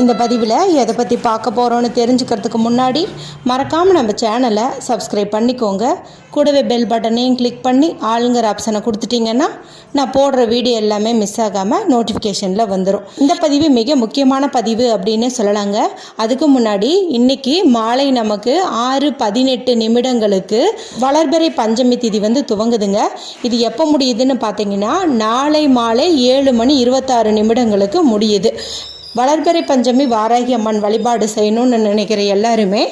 இந்த பதிவில் எதை பற்றி பார்க்க போகிறோன்னு தெரிஞ்சுக்கிறதுக்கு முன்னாடி மறக்காமல் நம்ம சேனலை சப்ஸ்கிரைப் பண்ணிக்கோங்க. கூடவே பெல் பட்டனையும் கிளிக் பண்ணி ஆளுங்கிற ஆப்ஷனை கொடுத்துட்டிங்கன்னா நான் போடுற வீடியோ எல்லாமே மிஸ் ஆகாமல் நோட்டிஃபிகேஷனில் வந்துடும் இந்த பதிவு மிக முக்கியமான பதிவு அப்படின்னு சொல்லலாங்க. அதுக்கு முன்னாடி இன்னைக்கு மாலை நமக்கு ஆறு பதினெட்டு நிமிடங்களுக்கு வளர்பிறை பஞ்சமி திதி வந்து துவங்குதுங்க. இது எப்போ முடியுதுன்னு பார்த்தீங்கன்னா நாளை மாலை ஏழு மணி இருபத்தாறு நிமிடங்களுக்கு முடியுது. வளர்பிறை பஞ்சமி வாராகி அம்மன் வழிபாடு செய்யணும்னு நினைக்கிற எல்லாருமே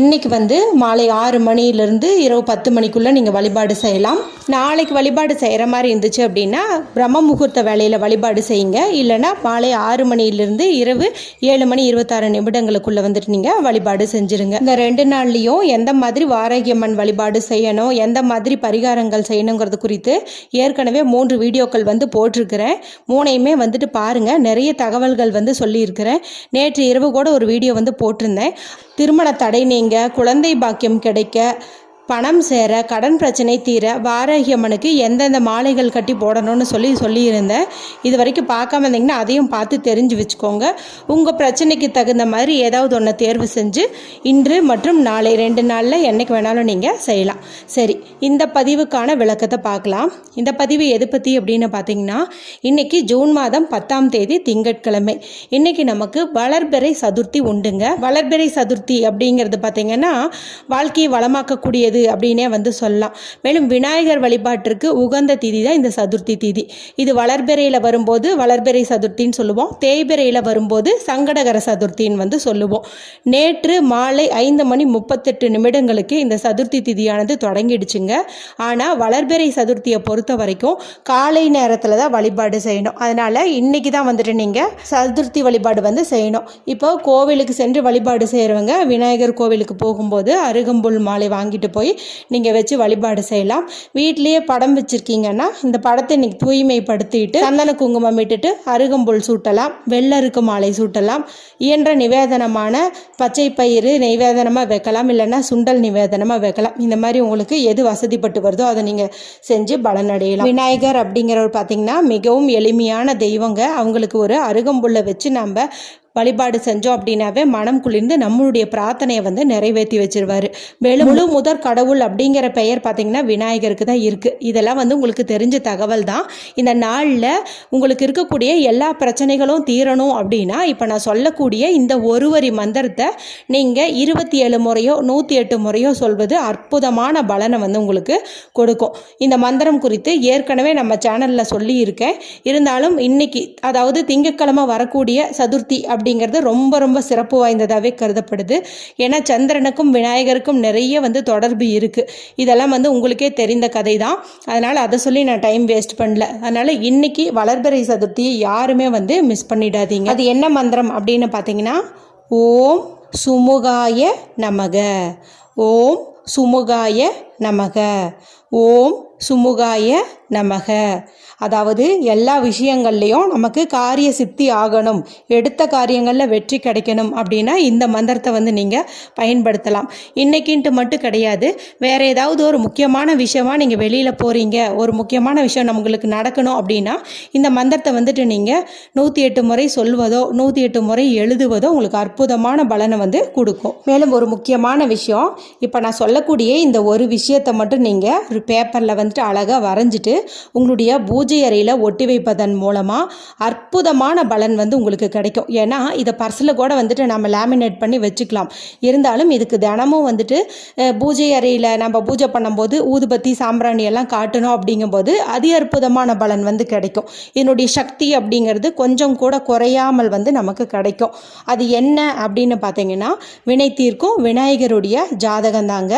இன்னைக்கு வந்து மாலை ஆறு மணியிலிருந்து இரவு பத்து மணிக்குள்ளே நீங்கள் வழிபாடு செய்யலாம். நாளைக்கு வழிபாடு செய்கிற மாதிரி இருந்துச்சு அப்படின்னா பிரம்ம முகூர்த்த வேலையில் வழிபாடு செய்யுங்க. இல்லைன்னா மாலை ஆறு மணியிலிருந்து இரவு ஏழு மணி இருபத்தாறு நிமிடங்களுக்குள்ளே வந்துட்டு நீங்கள் வழிபாடு செஞ்சுருங்க. இந்த ரெண்டு நாள்லேயும் எந்த மாதிரி வாராகி அம்மன் வழிபாடு செய்யணும் எந்த மாதிரி பரிகாரங்கள் செய்யணுங்கிறது குறித்து ஏற்கனவே மூன்று வீடியோக்கள் வந்து போட்டிருக்கிறேன். மூணையுமே வந்துட்டு பாருங்கள் நிறைய தகவல்கள் வந்து சொல்லியிருக்கிறேன். நேற்று இரவு கூட ஒரு வீடியோ வந்து போட்டிருந்தேன். திருமண தடை நீங்க குழந்தை பாக்கியம் கிடைக்க பணம் சேர கடன் பிரச்சனை தீர வாராகியம்மனுக்கு எந்தெந்த மாலைகள் கட்டி போடணும்னு சொல்லி சொல்லியிருந்தேன். இது வரைக்கும் பார்க்காம இருந்தீங்கன்னா அதையும் பார்த்து தெரிஞ்சு வச்சுக்கோங்க. உங்கள் பிரச்சனைக்கு தகுந்த மாதிரி ஏதாவது ஒன்று தேர்வு செஞ்சு இன்று மற்றும் நாளை ரெண்டு நாளில் என்னைக்கு வேணாலும் நீங்கள் செய்யலாம். சரி இந்த பதிவுக்கான விளக்கத்தை பார்க்கலாம். இந்த பதிவு எது பற்றி அப்படின்னு பார்த்தீங்கன்னா இன்னைக்கு ஜூன் மாதம் பத்தாம் தேதி திங்கட்கிழமை. இன்னைக்கு நமக்கு வளர்பிறை சதுர்த்தி உண்டுங்க. வளர்பிறை சதுர்த்தி அப்படிங்கிறது பார்த்தீங்கன்னா வாழ்க்கையை வளமாக்கக்கூடியது அப்படின்னே வந்து சொல்லலாம். மேலும் விநாயகர் வழிபாட்டிற்கு உகந்த திதி தான் இந்த சதுர்த்தி திதி. இது வளர்பிறையில் வரும்போது வளர்பிறை சதுர்த்தின்னு சொல்லுவோம். தேய்பிறையில் வரும்போது சங்கடகர சதுர்த்தின்னு வந்து சொல்லுவோம். நேற்று மாலை ஐந்து மணி முப்பத்தெட்டு நிமிடங்களுக்கு இந்த சதுர்த்தி திதியானது தொடங்கிடுச்சுங்க. ஆனால் வளர்பிறை சதுர்த்தியை பொறுத்த வரைக்கும் காலை நேரத்தில் தான் வழிபாடு செய்யணும். அதனால் இன்னைக்கு தான் வந்துட்டு நீங்கள் சதுர்த்தி வழிபாடு வந்து செய்யணும். இப்போ கோவிலுக்கு சென்று வழிபாடு செய்கிறவங்க விநாயகர் கோவிலுக்கு போகும்போது அருகம்புல் மாலை வாங்கிட்டு போய் நீங்கள் வச்சு வழிபாடு செய்யலாம். வீட்லேயே படம் வச்சுருக்கீங்கன்னா இந்த படத்தை இன்றைக்கி தூய்மைப்படுத்திட்டு சந்தன குங்குமம் இட்டுட்டு அருகம்புல் சூட்டலாம் வெள்ளருக்கு மாலை சூட்டலாம் இயன்ற நிவேதனமான பச்சை பயிறு நிவேதனமாக வைக்கலாம் இல்லைன்னா சுண்டல் நிவேதனமாக வைக்கலாம். இந்த மாதிரி உங்களுக்கு எது வசதிப்பட்டு வருதோ அதை நீங்கள் செஞ்சு பலனடையலாம். விநாயகர் அப்படிங்கிறவர் பார்த்தீங்கன்னா மிகவும் எளிமையான தெய்வங்க. அவங்களுக்கு ஒரு அருகம்புல்லை வச்சு நம்ம வழிபாடு செஞ்சோம் அப்படின்னாவே மனம் குளிர்ந்து நம்மளுடைய பிரார்த்தனையை வந்து நிறைவேற்றி வச்சிருவாரு. மேலும் முழு முதற் கடவுள் அப்படிங்கிற பெயர் பார்த்தீங்கன்னா விநாயகருக்கு தான் இருக்குது இதெல்லாம் வந்து உங்களுக்கு தெரிஞ்ச தகவல் தான். இந்த நாளில் உங்களுக்கு இருக்கக்கூடிய எல்லா பிரச்சனைகளும் தீரணும் அப்படின்னா இப்போ நான் சொல்லக்கூடிய இந்த ஒரு வரி மந்திரத்தை நீங்கள் இருபத்தி ஏழு முறையோ நூற்றி எட்டு முறையோ சொல்வது அற்புதமான பலனை வந்து உங்களுக்கு கொடுக்கும். இந்த மந்திரம் குறித்து ஏற்கனவே நம்ம சேனலில் சொல்லியிருக்கேன். இருந்தாலும் இன்னைக்கு அதாவது திங்கட்கிழமை வரக்கூடிய சதுர்த்தி அப்படிங்கிறது ரொம்ப ரொம்ப சிறப்பு வாய்ந்ததாகவே கருதப்படுது. ஏன்னா சந்திரனுக்கும் விநாயகருக்கும் நிறைய வந்து தொடர்பு இருக்குது இதெல்லாம் வந்து உங்களுக்கே தெரிந்த கதை தான் அதனால் அதை சொல்லி நான் டைம் வேஸ்ட் பண்ணல. அதனால் இன்றைக்கி வளர்பிறை சதுர்த்தியை யாருமே வந்து மிஸ் பண்ணிடாதீங்க. அது என்ன மந்திரம் அப்படின்னு பார்த்தீங்கன்னா ஓம் சுமுகாய நமக. ஓம் சுமுகாய நமக. ஓம் சுமுகாய நமக. அதாவது எல்லா விஷயங்கள்லையும் நமக்கு காரிய சித்தி ஆகணும். எடுத்த காரியங்களில் வெற்றி கிடைக்கணும் அப்படின்னா இந்த மந்திரத்தை வந்து நீங்கள் பயன்படுத்தலாம். இன்றைக்கின்ட்டு மட்டும் கிடையாது. வேறு ஏதாவது ஒரு முக்கியமான விஷயமா நீங்கள் வெளியில் போகிறீங்க ஒரு முக்கியமான விஷயம் நம்மளுக்கு நடக்கணும் அப்படின்னா இந்த மந்திரத்தை வந்துட்டு நீங்கள் நூற்றி எட்டு முறை சொல்வதோ நூற்றி எட்டு முறை எழுதுவதோ உங்களுக்கு அற்புதமான பலனை வந்து கொடுக்கும். மேலும் ஒரு முக்கியமான விஷயம் இப்போ நான் சொல்லக்கூடிய இந்த ஒரு விஷயத்தை மட்டும் நீங்கள் ஒரு பேப்பரில் வந்துட்டு அழகாக வரைஞ்சிட்டு உங்களுடைய பூஜை பூஜை அறையில் ஒட்டி வைப்பதன் மூலமாக அற்புதமான பலன் வந்து உங்களுக்கு கிடைக்கும். ஏன்னா இதை பர்சில் கூட வந்துட்டு நம்ம லேமினேட் பண்ணி வச்சுக்கலாம். இருந்தாலும் இதுக்கு தினமும் வந்துட்டு பூஜை அறையில் நம்ம பூஜை பண்ணும்போது ஊதுபத்தி சாம்பிராணி எல்லாம் காட்டணும் அப்படிங்கும்போது அதி அற்புதமான பலன் வந்து கிடைக்கும். இதனுடைய சக்தி அப்படிங்கிறது கொஞ்சம் கூட குறையாமல் வந்து நமக்கு கிடைக்கும். அது என்ன அப்படின்னு பார்த்தீங்கன்னா வினை தீர்க்கும் விநாயகருடைய ஜாதகம் தாங்க.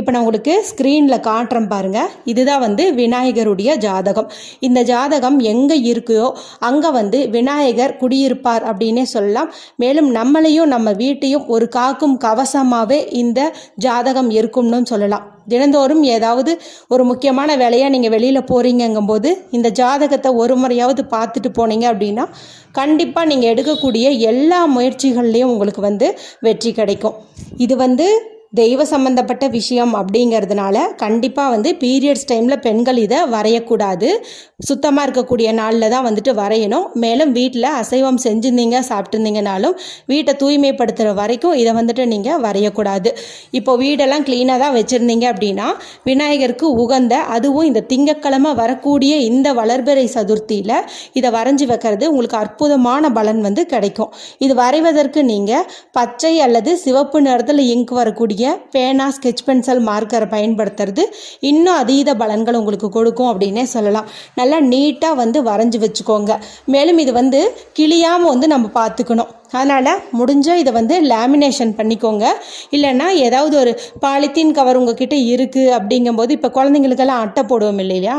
இப்போ நான் உங்களுக்கு ஸ்க்ரீனில் காட்டுறேன் பாருங்கள் இதுதான் வந்து விநாயகருடைய ஜாதகம். இந்த இந்த ஜாதகம் எங்கே இருக்குயோ அங்கே வந்து விநாயகர் குடியிருப்பார் அப்படின்னே சொல்லலாம். மேலும் நம்மளையும் நம்ம வீட்டையும் ஒரு காக்கும் கவசமாகவே இந்த ஜாதகம் இருக்கும்னு சொல்லலாம். தினந்தோறும் ஏதாவது ஒரு முக்கியமான வேலையாக நீங்கள் வெளியில் போகிறீங்கங்கும்போது இந்த ஜாதகத்தை ஒரு முறையாவது பார்த்துட்டு போனீங்க அப்படின்னா கண்டிப்பாக நீங்கள் எடுக்கக்கூடிய எல்லா முயற்சிகள்லேயும் உங்களுக்கு வந்து வெற்றி கிடைக்கும். இது வந்து தெய்வ சம்பந்தப்பட்ட விஷயம் அப்படிங்கிறதுனால கண்டிப்பாக வந்து பீரியட்ஸ் டைமில் பெண்கள் இதை வரையக்கூடாது. சுத்தமாக இருக்கக்கூடிய நாளில் தான் வந்துட்டு வரையணும். மேலும் வீட்டில் அசைவம் செஞ்சுருந்தீங்க சாப்பிட்டுருந்தீங்கனாலும் வீட்டை தூய்மைப்படுத்துகிற வரைக்கும் இதை வந்துட்டு நீங்கள் வரையக்கூடாது. இப்போ வீடெல்லாம் க்ளீனாக தான் வச்சுருந்தீங்க அப்படின்னா விநாயகருக்கு உகந்த அதுவும் இந்த திங்கக்கிழமை வரக்கூடிய இந்த வளர்பிறை சதுர்த்தியில் இதை வரைஞ்சி வைக்கிறது உங்களுக்கு அற்புதமான பலன் வந்து கிடைக்கும். இது வரைவதற்கு நீங்கள் பச்சை அல்லது சிவப்பு நிறத்தில் இங்க் வரக்கூடிய பேனா ஸ்கெச் பென்சில் மார்க்கரை பயன்படுத்துறது இன்னும் அதீத பலன்கள் உங்களுக்கு கொடுக்கும் அப்படின்னே சொல்லலாம். நல்லா நீட்டாக வந்து வரைஞ்சி வச்சுக்கோங்க. மேலும் இது வந்து கிளியாமல் வந்து நம்ம பார்த்துக்கணும். அதனால் முடிஞ்சால் இதை வந்து லேமினேஷன் பண்ணிக்கோங்க. இல்லைன்னா ஏதாவது ஒரு பாலித்தீன் கவர் உங்ககிட்ட இருக்குது அப்படிங்கும்போது இப்போ குழந்தைங்களுக்கெல்லாம் அட்டை போடுவோம் இல்லையா?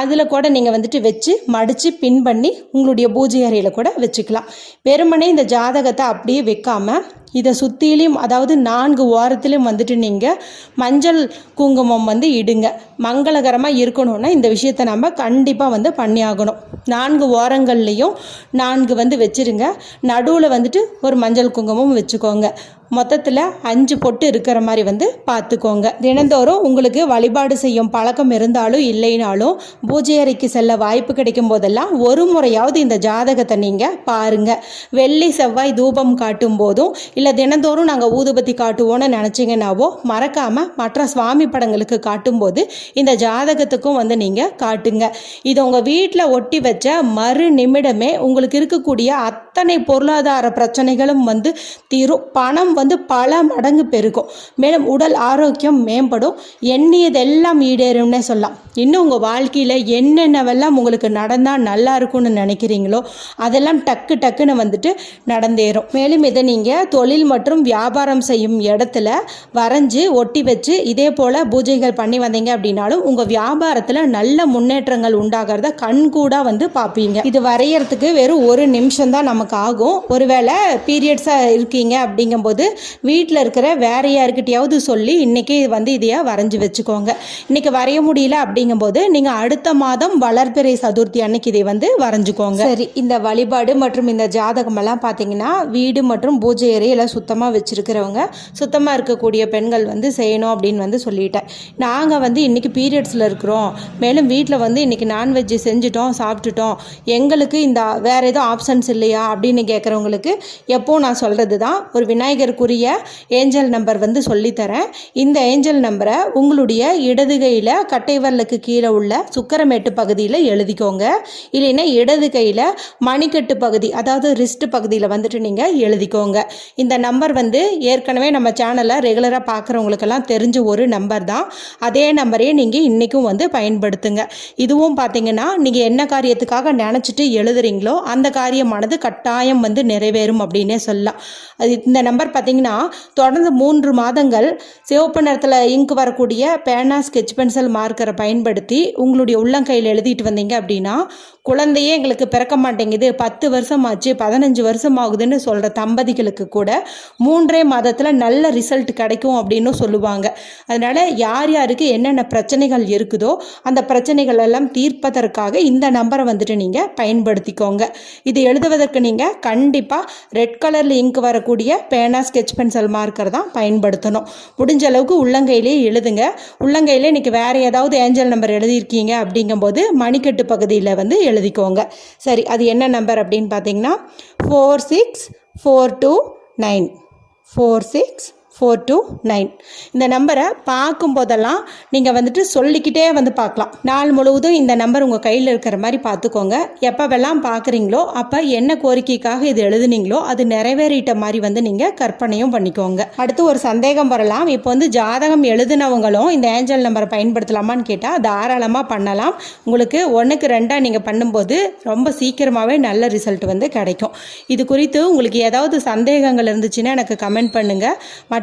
அதில் கூட நீங்கள் வந்துட்டு வச்சு மடித்து பின் பண்ணி உங்களுடைய பூஜை அறையில் கூட வச்சுக்கலாம். வெறுமனே இந்த ஜாதகத்தை அப்படியே வைக்காமல் இதை சுற்றிலையும் அதாவது நான்கு ஓரத்துலையும் வந்துட்டு நீங்கள் மஞ்சள் குங்குமம் வந்து இடுங்க. மங்களகரமாக இருக்கணும்னா இந்த விஷயத்தை நம்ம கண்டிப்பாக வந்து பண்ணியாகணும். நான்கு ஓரங்கள்லேயும் நான்கு வந்து வச்சுருங்க. நடுவில் வந்துட்டு ஒரு மஞ்சள் குங்குமம் வச்சுக்கோங்க. மொத்தத்தில் அஞ்சு பொட்டு இருக்கிற மாதிரி வந்து பார்த்துக்கோங்க. தினந்தோறும் உங்களுக்கு வழிபாடு செய்யும் பழக்கம் இருந்தாலும் இல்லைனாலும் பூஜை அறைக்கு செல்ல வாய்ப்பு கிடைக்கும் போதெல்லாம் ஒரு முறையாவது இந்த ஜாதகத்தை நீங்கள் பாருங்கள் வெள்ளி செவ்வாய் தூபம் காட்டும் போதும் இல்லை தினந்தோறும் நாங்கள் ஊதுபத்தி காட்டுவோன்னு நினச்சிங்கன்னாவோ மறக்காமல் மற்ற சுவாமி படங்களுக்கு காட்டும்போது இந்த ஜாதகத்துக்கும் வந்து நீங்கள் காட்டுங்க. இதை உங்கள் வீட்டில் ஒட்டி வச்ச மறு நிமிடமே உங்களுக்கு இருக்கக்கூடிய அத்தனை பொருளாதார பிரச்சனைகளும் வந்து தீரும். பணம் வந்து பல மடங்கு பெருகும். மேலும் உடல் ஆரோக்கியம் மேம்படும். எண்ணியதெல்லாம் ஈடேறும்னே சொல்லலாம். இன்னும் உங்கள் வாழ்க்கையில் என்னென்னவெல்லாம் உங்களுக்கு நடந்தால் நல்லா இருக்கும்னு நினைக்கிறீங்களோ அதெல்லாம் டக்கு டக்குன்னு வந்துட்டு நடந்தேறும். மேலும் இதை நீங்கள் தொழில் மற்றும் வியாபாரம் செய்யும் இடத்துல வரைஞ்சி ஒட்டி வச்சு இதே போல் பூஜைகள் பண்ணி வந்தீங்க அப்படின்னாலும் உங்கள் வியாபாரத்தில் நல்ல முன்னேற்றங்கள் உண்டாகிறத கண்கூடாக வந்து பார்ப்பீங்க இது வரைகிறதுக்கு வெறும் ஒரு நிமிஷம் தான் நமக்கு ஆகும். ஒருவேளை பீரியட்ஸாக இருக்கீங்க அப்படிங்கும்போது வீட்டில் இருக்கிற வேற யாருக்கிட்டையாவது சொல்லி இன்றைக்கி வந்து இதையாக வரைஞ்சி வச்சுக்கோங்க. இன்றைக்கி வரைய முடியல அப்படிங்கும்போது நீங்கள் அடுத்த மாதம் வளர்பிறை சதுர்த்தி அன்னைக்கு இதை வந்து வரைஞ்சிக்கோங்க. சரி இந்த வழிபாடு மற்றும் இந்த ஜாதகமெல்லாம் பார்த்தீங்கன்னா வீடு மற்றும் பூஜை அறையெல்லாம் சுத்தமாக வச்சுருக்கிறவங்க சுத்தமாக இருக்கக்கூடிய பெண்கள் வந்து செய்யணும் அப்படின்னு வந்து சொல்லிட்டேன். நாங்கள் வந்து இன்றைக்கி பீரியட்ஸில் இருக்கிறோம். மேலும் வீட்டில் வந்து இன்றைக்கி நான்வெஜ் செஞ்சுட்டோம் சாப்பிட்டுட்டோம். எங்களுக்கு இந்த வேறு எதுவும் ஆப்ஷன்ஸ் இல்லையா அப்படின்னு கேட்குறவங்களுக்கு எப்போ நான் சொல்கிறது தான் ஒரு விநாயகர் விநாயகருக்குரிய ஏஞ்சல் நம்பர் வந்து சொல்லித்தரேன். இந்த ஏஞ்சல் நம்பரை உங்களுடைய இடது கையில் கட்டைவரலுக்கு கீழே உள்ள சுக்கரமேட்டு பகுதியில் எழுதிக்கோங்க. இல்லைன்னா இடது கையில் மணிக்கட்டு பகுதி அதாவது ரிஸ்ட் பகுதியில் வந்துட்டு நீங்கள் எழுதிக்கோங்க. இந்த நம்பர் வந்து ஏற்கனவே நம்ம சேனலை ரெகுலராக பார்க்குறவங்களுக்கெல்லாம் தெரிஞ்ச ஒரு நம்பர் தான். அதே நம்பரையே நீங்கள் இன்றைக்கும் வந்து பயன்படுத்துங்க. இதுவும் பார்த்தீங்கன்னா நீங்கள் என்ன காரியத்துக்காக நினச்சிட்டு எழுதுறீங்களோ அந்த காரியமானது கட்டாயம் வந்து நிறைவேறும் அப்படின்னே சொல்லலாம். அது இந்த நம்பர் பார்த்தீங்கன்னா தொடர்ந்து மூன்று மாதங்கள் சிவப்பு நிறத்தில் இங்க் வரக்கூடிய பேனா ஸ்கெட்ச் பென்சில் மார்க்கரை பயன்படுத்தி உங்களுடைய உள்ளங்கையில் எழுதிட்டு வந்தீங்க அப்படின்னா குழந்தையே எங்களுக்கு பிறக்க மாட்டேங்குது. பத்து வருஷம் ஆச்சு பதினஞ்சு வருஷம் ஆகுதுன்னு சொல்கிற தம்பதிகளுக்கு கூட மூன்றே மாதத்தில் நல்ல ரிசல்ட் கிடைக்கும் அப்படின்னு சொல்லுவாங்க. அதனால் யார் யாருக்கு என்னென்ன பிரச்சனைகள் இருக்குதோ அந்த பிரச்சனைகள் எல்லாம் தீர்ப்பதற்காக இந்த நம்பரை வந்துட்டு நீங்கள் பயன்படுத்திக்கோங்க. இது எழுதுவதற்கு நீங்கள் கண்டிப்பாக ரெட் கலரில் இங்க் வரக்கூடிய பேனாஸ் ஸ்கெச் பென்சில் மார்க்கர் தான் பயன்படுத்தணும். முடிஞ்ச அளவுக்கு உள்ளங்கையிலே எழுதுங்க. உள்ளங்கையில் இன்றைக்கி வேறு ஏதாவது ஏஞ்சல் நம்பர் எழுதியிருக்கீங்க அப்படிங்கும்போது மணிக்கட்டு பகுதியில் வந்து எழுதிக்கோங்க. சரி அது என்ன நம்பர் அப்படின்னு பார்த்தீங்கன்னா four six four two nine four six four two nine இந்த நம்பரை பார்க்கும் போதெல்லாம் நீங்கள் வந்துட்டு சொல்லிக்கிட்டே வந்து பார்க்கலாம். நாள் முழுவதும் இந்த நம்பர் உங்கள் கையில் இருக்கிற மாதிரி பார்த்துக்கோங்க. எப்போவெல்லாம் பார்க்குறீங்களோ அப்போ என்ன கோரிக்கைக்காக இது எழுதுனீங்களோ அது நிறைவேறிட்ட மாதிரி வந்து நீங்கள் கற்பனையும் பண்ணிக்கோங்க. அடுத்து ஒரு சந்தேகம் வரலாம். இப்போ வந்து ஜாதகம் எழுதினவங்களும் இந்த ஏஞ்சல் நம்பரை பயன்படுத்தலாமான்னு கேட்டால் தாராளமாக பண்ணலாம். உங்களுக்கு ஒன்றுக்கு ரெண்டாக நீங்கள் பண்ணும்போது ரொம்ப சீக்கிரமாகவே நல்ல ரிசல்ட் வந்து கிடைக்கும். இது குறித்து உங்களுக்கு ஏதாவது சந்தேகங்கள் இருந்துச்சுன்னா எனக்கு கமெண்ட் பண்ணுங்கள்